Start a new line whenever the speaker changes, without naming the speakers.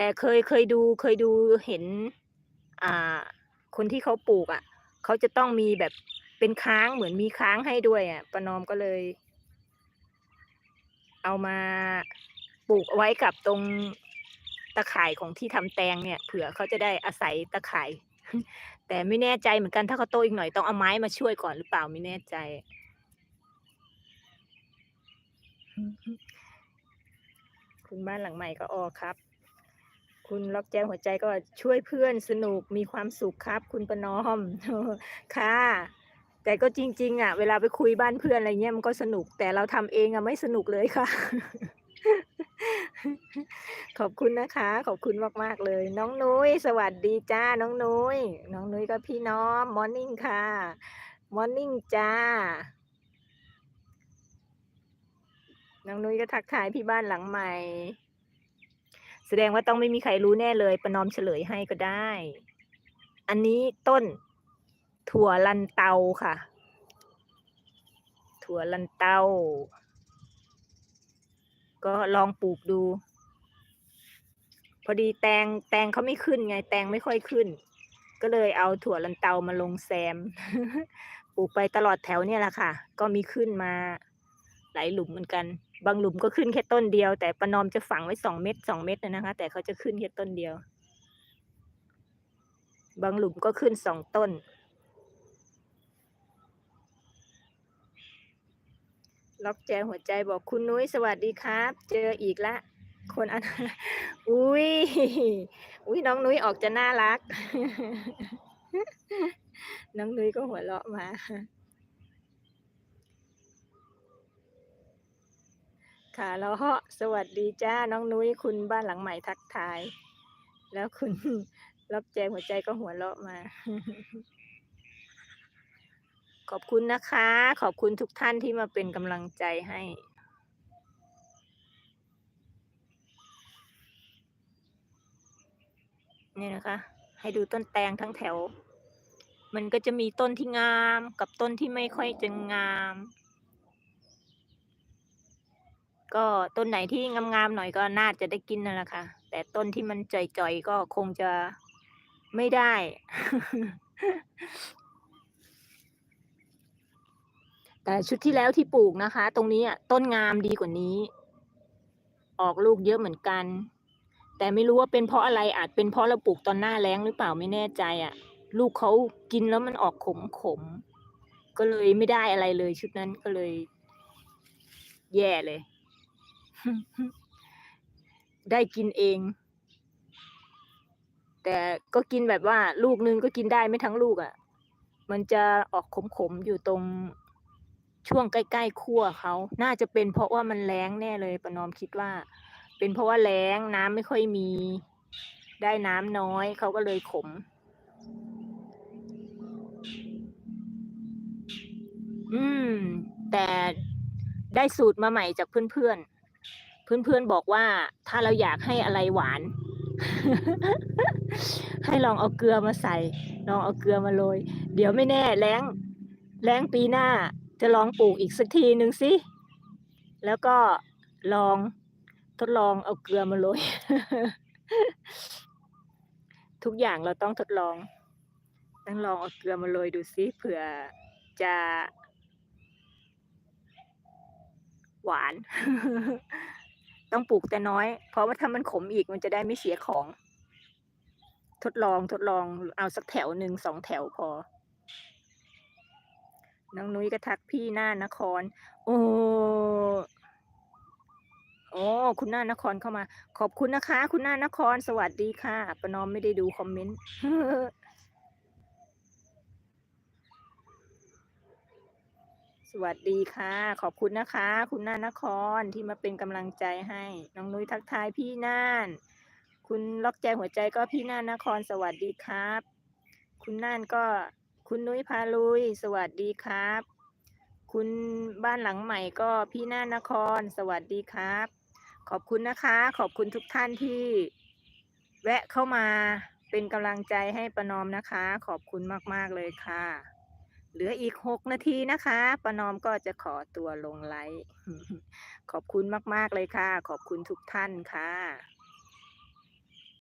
แต่เคยเคยดูเคยดูเห็น อ่า คนที่เขาปลูกอะเขาจะต้องมีแบบเป็นค้างเหมือนมีค้างให้ด้วยอะประนอมก็เลย เอามาปลูกเอาไว้กับตรงตะข่ายของที่ทำแตงเนี่ย เผื่อเขาจะได้อาศัยตะข่าย แต่ไม่แน่ใจเหมือนกันถ้าเขาโตอีกหน่อยต้องเอาไม้มาช่วยก่อนหรือเปล่าไม่แน่ใจ คุณบ้านหลังใหม่ก็อ๋อครับ คุณล็อกแจ้วหัวใจก็ช่วยเพื่อนสนุกมีความสุขครับ คุณประนอมค่ะ แต่ก็จริง ๆ อะ เวลาไปคุยบ้านเพื่อนอะไรเงี้ยมันก็สนุก แต่เราทำเองอะไม่สนุกเลยค่ะ ขอบคุณนะคะ ขอบคุณมากๆเลย น้องนุ้ยสวัสดีจ้ะน้องนุ้ยน้องนุ้ยกับพี่น้อมมอร์นิ่งค่ะมอร์นิ่งจ้ะน้องนุ้ยก็ทักทายพี่บ้านหลังใหม่ แสดงว่าต้องไม่มีใครรู้แน่เลย ประนอมเฉลยให้ก็ได้ อันนี้ต้น ถั่วลันเตาค่ะ ถั่วลันเตา ก็ลองปลูกดู พอดีแตงแตงเขาไม่ขึ้นไง แตงไม่ค่อยขึ้น ก็เลยเอาถั่วลันเตามาลงแซม ปลูกไปตลอดแถวเนี่ยแหละค่ะ ก็มีขึ้นมา หลายหลุมเหมือนกัน บางหลุมก็ขึ้นแค่ต้นเดียว แต่ประนอมจะฝังไว้2เม็ด2เม็ดอะนะคะ แต่เขาจะขึ้นแค่ต้นเดียว บางหลุมก็ขึ้น2ต้น ล็อกแจหัวใจบอกคุณนุ้ยสวัสดีครับ เจออีกแล้วคนอันอุ๊ยอุ๊ยน้องนุ้ยออกจะน่ารัก น้องนุ้ยก็หัวเราะมา ค่ะแล้วก็สวัสดีจ้าน้องนุ้ยคุณบ้านหลังใหม่ทักทาย แล้วคุณล็อกแจหัวใจก็หัวเราะมา ขอบคุณนะคะ ขอบคุณทุกท่านที่มาเป็นกำลังใจให้นี่นะคะ ให้ดูต้นแตงทั้งแถว มันก็จะมีต้นที่งามกับต้นที่ไม่ค่อยจะงาม ก็ต้นไหนที่งามๆหน่อยก็น่าจะได้กินนั่นแหละค่ะ แต่ต้นที่มันจ่อยๆก็คงจะไม่ได้ แต่ชุดที่แล้วที่ปลูกนะคะ ตรงนี้ต้นงามดีกว่านี้ ออกลูกเยอะเหมือนกัน แต่ไม่รู้ว่าเป็นเพราะอะไรอาจเป็นเพราะเราปลูกตอนหน้าแล้งหรือเปล่าไม่แน่ใจอะลูกเขากินแล้วมันออกขมๆก็เลยไม่ได้อะไรเลยชุดนั้นก็เลย แย่เลย ได้กินเอง แต่ก็กินแบบว่า ลูกนึงก็กินได้ไม่ทั้งลูกอะมันจะออกขมๆอยู่ตรงช่วงใกล้ๆขั้วเขา น่าจะเป็นเพราะว่ามันแล้งแน่เลยประนอมคิดว่า เป็นเพราะว่าแล้งน้ำไม่ค่อยมี ได้น้ำน้อยเขาก็เลยขม อืม แต่ได้สูตรมาใหม่จากเพื่อนๆ เพื่อนๆบอกว่าถ้าเราอยากให้อะไรหวาน ให้ลองเอาเกลือมาใส่ ลองเอาเกลือมาโรยเดี๋ยวไม่แน่แล้งแล้งปีหน้าจะลองปลูกอีกสักทีหนึ่งสิแล้วก็ลองทดลองเอาเกลือมาโรยทุกอย่างเราต้องทดลอง ต้องลองเอาเกลือมาโรยดูสิเผื่อจะหวาน ต้องปลูกแต่น้อย เพราะว่าถ้ามันขมอีกมันจะได้ไม่เสียของ ทดลองทดลองเอาสักแถวหนึ่ง2แถวพอ น้องนุ้ยก็ทักพี่หน้านคร โอ้อ๋อคุณหน้านครเข้ามา ขอบคุณนะคะ คุณหน้านครสวัสดีค่ะ ประนอมไม่ได้ดูคอมเมนต์ สวัสดีค่ะ ขอบคุณนะคะ คุณน่านครที่มาเป็นกำลังใจให้ น้องนุ้ยทักทายพี่น่าน คุณล็อกใจหัวใจก็พี่น่านนครสวัสดีครับ คุณน่านก็คุณนุ้ยพาลุย สวัสดีครับ คุณบ้านหลังใหม่ก็พี่น่านนคร สวัสดีครับ ขอบคุณนะคะ ขอบคุณทุกท่านที่ แวะเข้ามาเป็นกำลังใจให้ประนอมนะคะ ขอบคุณมาก ๆ เลยค่ะ เหลืออีก6นาทีนะคะประนอมก็จะขอตัวลงไลฟ์ขอบคุณมาก ๆ เลยค่ะ ขอบคุณทุกท่านค่ะ